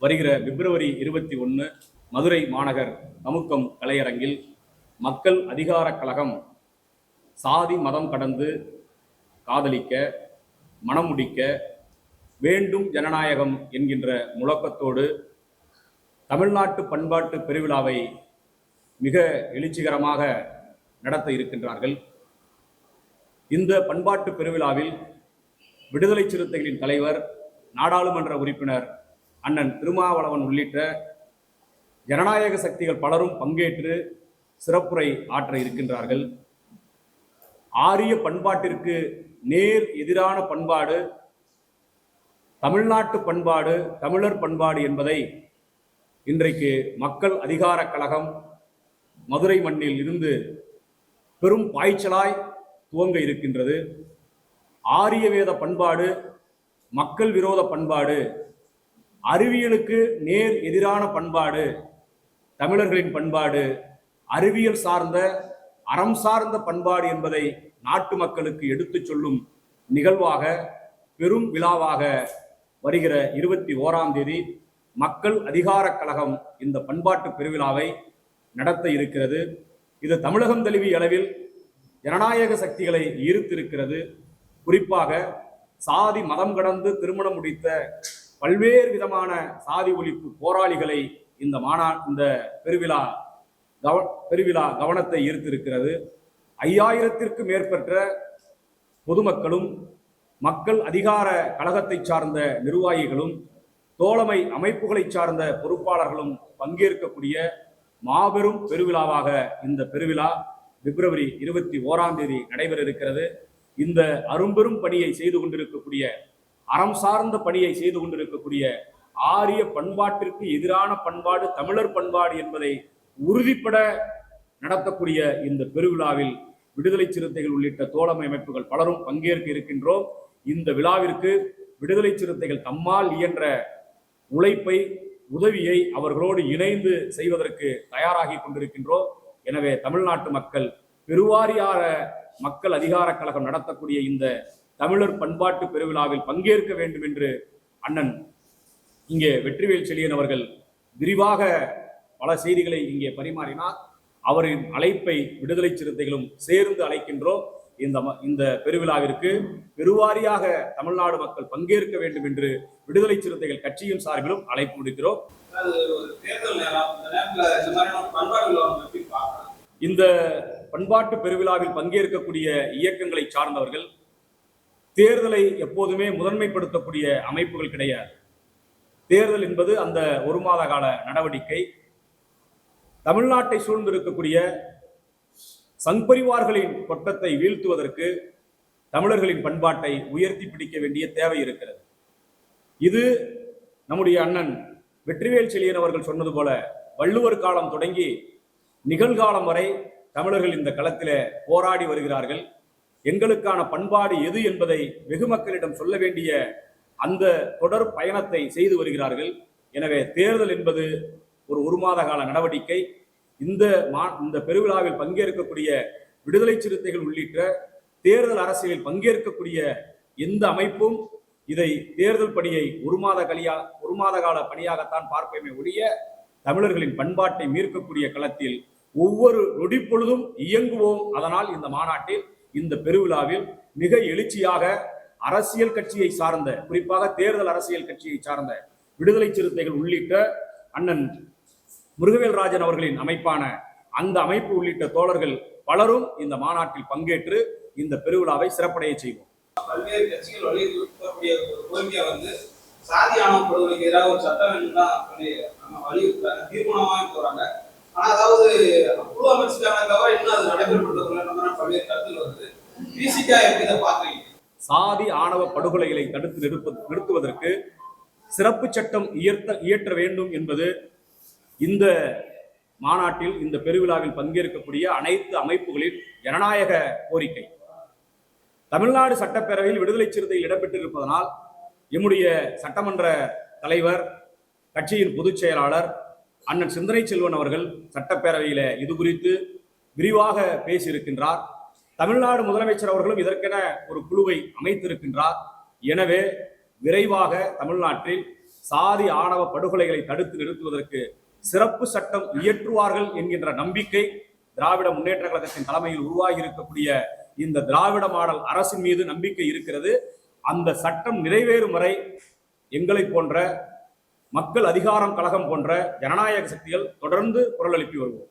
வருகிற பிப்ரவரி இருபத்தி ஒன்று மதுரை மாநகர் தமுக்கம் கலையரங்கில் மக்கள் அதிகாரக் கழகம் சாதி மதம் கடந்து காதலிக்க மணம் முடிக்க வேண்டும் ஜனநாயகம் என்கின்ற முழக்கத்தோடு தமிழ்நாட்டு பண்பாட்டு பெருவிழாவை மிக எழுச்சிகரமாக நடத்த இருக்கின்றார்கள். இந்த பண்பாட்டு பெருவிழாவில் விடுதலை சிறுத்தைகளின் தலைவர் நாடாளுமன்ற உறுப்பினர் அண்ணன் திருமாவளவன் உள்ளிட்ட ஜனநாயக சக்திகள் பலரும் பங்கேற்று சிறப்புரை ஆற்ற இருக்கின்றார்கள். ஆரிய பண்பாட்டிற்கு நேர் எதிரான பண்பாடு தமிழ்நாட்டு பண்பாடு தமிழர் பண்பாடு என்பதை இன்றைக்கு மக்கள் அதிகாரக் கழகம் மதுரை மண்ணில் இருந்து பெரும் பாய்ச்சலாய் துவங்க இருக்கின்றது. ஆரிய வேத பண்பாடு மக்கள் விரோத பண்பாடு அறிவியலுக்கு நேர் எதிரான பண்பாடு தமிழர்களின் பண்பாடு அறிவியல் சார்ந்த அறம் சார்ந்த பண்பாடு என்பதை நாட்டு மக்களுக்கு எடுத்துச் சொல்லும் நிகழ்வாக பெரும் விழாவாக வருகிற இருபத்தி ஓராம் தேதி மக்கள் அதிகாரக் கழகம் இந்த பண்பாட்டு பெருவிழாவை நடத்த இருக்கிறது. இது தமிழகம் தழுவிய அளவில் ஜனநாயக சக்திகளை ஈர்த்திருக்கிறது. குறிப்பாக சாதி மதம் கடந்து திருமணம் முடித்த பல்வேறு விதமான சாதி ஒழிப்பு போராளிகளை இந்த மாநா இந்த பெருவிழா கவ பெருவிழா கவனத்தை ஈர்த்திருக்கிறது. ஐயாயிரத்திற்கு மேற்பட்ட பொதுமக்களும் மக்கள் அதிகார கழகத்தை சார்ந்த நிர்வாகிகளும் தோழமை அமைப்புகளை சார்ந்த பொறுப்பாளர்களும் பங்கேற்கக்கூடிய மாபெரும் பெருவிழாவாக இந்த பெருவிழா பிப்ரவரி இருபத்தி ஓராம் தேதி நடைபெற இருக்கிறது. இந்த அரும்பெரும் பணியை செய்து கொண்டிருக்கக்கூடிய அறம் சார்ந்த பணியை செய்து கொண்டிருக்கக்கூடிய ஆரிய பண்பாட்டிற்கு எதிரான பண்பாடு தமிழர் பண்பாடு என்பதை உறுதிப்பட நடத்தக்கூடிய இந்த பெருவிழாவில் விடுதலை சிறுத்தைகள் உள்ளிட்ட தோழமை அமைப்புகள் பலரும் பங்கேற்க இருக்கின்றோம். இந்த விழாவிற்கு விடுதலை சிறுத்தைகள் தம்மால் இயன்ற உழைப்பை உதவியை அவர்களோடு இணைந்து செய்வதற்கு தயாராகி கொண்டிருக்கின்றோம். எனவே தமிழ்நாட்டு மக்கள் பெருவாரியான மக்கள் அதிகாரக் கழகம் நடத்தக்கூடிய இந்த தமிழர் பண்பாட்டு பெருவிழாவில் பங்கேற்க வேண்டும் என்று அண்ணன் இங்கே வெற்றிவேல் செழியன் அவர்கள் விரிவாக பல செய்திகளை இங்கே பரிமாறினார். அவரின் அழைப்பை விடுதலை சிறுத்தைகளும் சேர்ந்து அழைக்கின்றோம். இந்த ம- இந்த பெருவிழாவிற்கு பெருவாரியாக தமிழ்நாடு மக்கள் பங்கேற்க வேண்டும் என்று விடுதலை சிறுத்தைகள் கட்சியின் சார்பிலும் அழைப்பு விடுக்கிறோம். ஒரு தேர்தல் இந்த பண்பாட்டு பெருவிழாவில் பங்கேற்கக்கூடிய இயக்கங்களை சார்ந்தவர்கள் தேர்தலை எப்போதுமே முதன்மைப்படுத்தக்கூடிய அமைப்புகள் கிடையாது. தேர்தல் என்பது அந்த ஒரு மாத கால நடவடிக்கை. தமிழ்நாட்டை சூழ்ந்திருக்கக்கூடிய சங்பரிவார்களின் கொட்டத்தை வீழ்த்துவதற்கு தமிழர்களின் பண்பாட்டை உயர்த்தி பிடிக்க வேண்டிய தேவை இருக்கிறது. இது நம்முடைய அண்ணன் வெற்றிவேல் செழியன் அவர்கள் சொன்னது போல வள்ளுவர் காலம் தொடங்கி நிகழ்காலம் வரை தமிழர்கள் இந்த களத்தில் போராடி வருகிறார்கள். எங்களுக்கான பண்பாடு எது என்பதை வெகு மக்களிடம் சொல்ல வேண்டிய அந்த தொடர் பயணத்தை செய்து வருகிறார்கள். எனவே தேர்தல் என்பது ஒரு ஒரு மாத கால நடவடிக்கை. இந்த மா இந்த பெருவிழாவில் பங்கேற்கக்கூடிய விடுதலை சிறுத்தைகள் உள்ளிட்ட தேர்தல் அரசியலில் பங்கேற்கக்கூடிய எந்த அமைப்பும் இதை தேர்தல் பணியை ஒரு மாத கலியா ஒரு மாத கால பணியாகத்தான் பார்ப்பேமே ஒழிய தமிழர்களின் பண்பாட்டை மீட்கக்கூடிய களத்தில் ஒவ்வொரு நொடிப்பொழுதும் இயங்குவோம். அதனால் இந்த மாநாட்டில் இந்த பெருவிழாவில் மிக எழுச்சியாக அரசியல் கட்சியை சார்ந்த குறிப்பாக தேர்தல் அரசியல் கட்சியை சார்ந்த விடுதலை சிறுத்தைகள் உள்ளிட்ட அண்ணன் முருகவேல் ராஜன் அவர்களின் அமைப்பான அந்த அமைப்பு உள்ளிட்ட தோழர்கள் பலரும் இந்த மாநாட்டில் பங்கேற்று இந்த பெருவிழாவை சிறப்படைய செய்வோம். பல்வேறு கட்சிகள் வலியுறுத்தக்கூடிய ஒரு கோரிக்கை வந்து சாதி ஆணவ படுகொலைக்கு எதிராக ஒரு சட்டம் வேண்டும் தான் சொல்லி நம்ம வலியுறுத்துறாங்க தீர்மானமாக போறாங்க. ஆனா அதாவது குழு அமைச்சுக்கான தவிர இன்னும் அது நடைமுறைப்படுத்தப்படல பல்வேறு கருத்துகள் வருது. சாதி ஆணவ படுகொலைகளை தடுத்து நிறுப்ப நிறுத்துவதற்கு சிறப்பு சட்டம் இயற்ற இயற்ற வேண்டும் என்பது இந்த மாநாட்டில் இந்த பெருவிழாவில் பங்கேற்கக்கூடிய அனைத்து அமைப்புகளின் ஜனநாயக கோரிக்கை. தமிழ்நாடு சட்டப்பேரவையில் விடுதலை சிறுத்தைகள் இடம்பெற்றிருப்பதனால் எம்முடைய சட்டமன்ற தலைவர் கட்சியின் பொதுச் செயலாளர் அண்ணன் சிந்தனை செல்வன் அவர்கள் சட்டப்பேரவையில் இது குறித்து விரிவாக பேசியிருக்கின்றார். தமிழ்நாடு முதலமைச்சர் அவர்களும் இதற்கென ஒரு குழுவை அமைத்திருக்கின்றார். எனவே விரைவாக தமிழ்நாட்டில் சாதி ஆணவ படுகொலைகளை தடுத்து நிறுத்துவதற்கு சிறப்பு சட்டம் இயற்றுவார்கள் என்கின்ற நம்பிக்கை திராவிட முன்னேற்ற கழகத்தின் தலைமையில் உருவாகி இருக்கக்கூடிய இந்த திராவிட மாடல் அரசின் மீது நம்பிக்கை இருக்கிறது. அந்த சட்டம் நிறைவேறும் வரை எங்களை போன்ற மக்கள் அதிகாரம் கழகம் போன்ற ஜனநாயக சக்திகள் தொடர்ந்து குரல் எழுப்பி வருவோம்.